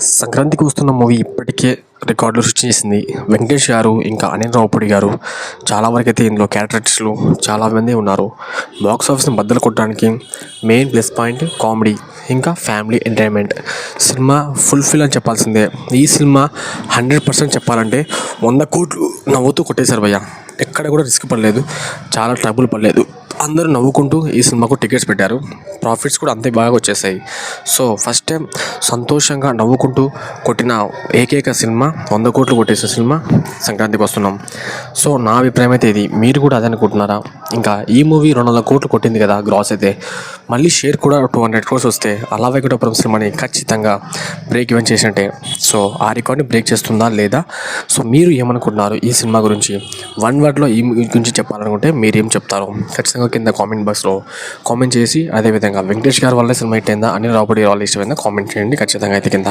సంక్రాంతికి వస్తున్న మూవీ ఇప్పటికే రికార్డులు సృష్టించేసింది వెంకటేష్ గారు ఇంకా అనిల్ రావుపూడి గారు. చాలా వరకు అయితే ఇందులో క్యారెక్టర్స్లు చాలామంది ఉన్నారు. బాక్స్ ఆఫీస్ని బద్దలు కొట్టడానికి మెయిన్ ప్లస్ పాయింట్ కామెడీ ఇంకా ఫ్యామిలీ ఎంటర్టైన్మెంట్ సినిమా ఫుల్ఫిల్ అని చెప్పాల్సిందే. ఈ సినిమా హండ్రెడ్ పర్సెంట్ చెప్పాలంటే వంద కోట్లు నవ్వుతూ కొట్టేశారు భయ్య. ఎక్కడ కూడా రిస్క్ పడలేదు. చాలా ట్రబుల్ పడలేదు. అందరూ నవ్వుకుంటూ ఈ సినిమాకు టికెట్స్ పెట్టారు. ప్రాఫిట్స్ కూడా అంతే బాగా వచ్చేసాయి. సో ఫస్ట్ టైం సంతోషంగా నవ్వుకుంటూ కొట్టిన ఏకైక సినిమా వంద కోట్లు కొట్టేసిన సినిమా సంక్రాంతికి వస్తున్నాం. సో నా అభిప్రాయం అయితే ఇది. మీరు కూడా అదే అనుకుంటున్నారా? ఇంకా ఈ మూవీ రెండు వందల కోట్లు కొట్టింది కదా గ్రాస్ అయితే. మళ్ళీ షేర్ కూడా టూ హండ్రెడ్ క్రోర్స్ వస్తే అలా వెంకటపురం సినిమాని ఖచ్చితంగా బ్రేక్ ఈవెన్ చేసినట్టే. సో ఆ రికార్డ్ని బ్రేక్ చేస్తుందా లేదా? సో మీరు ఏమనుకుంటున్నారు ఈ సినిమా గురించి? వన్ వర్డ్లో ఈ గురించి చెప్పాలనుకుంటే మీరు ఏం చెప్తారు? ఖచ్చితంగా కింద కామెంట్ బాక్స్లో కామెంట్ చేసి అదేవిధంగా వెంకటేష్ గారి వల్ల సినిమా హిట్ అయిందా? రాబడి రావుపూడి వాళ్ళ ఇష్టమైందా కామెంట్ చేయండి. ఖచ్చితంగా అయితే కింద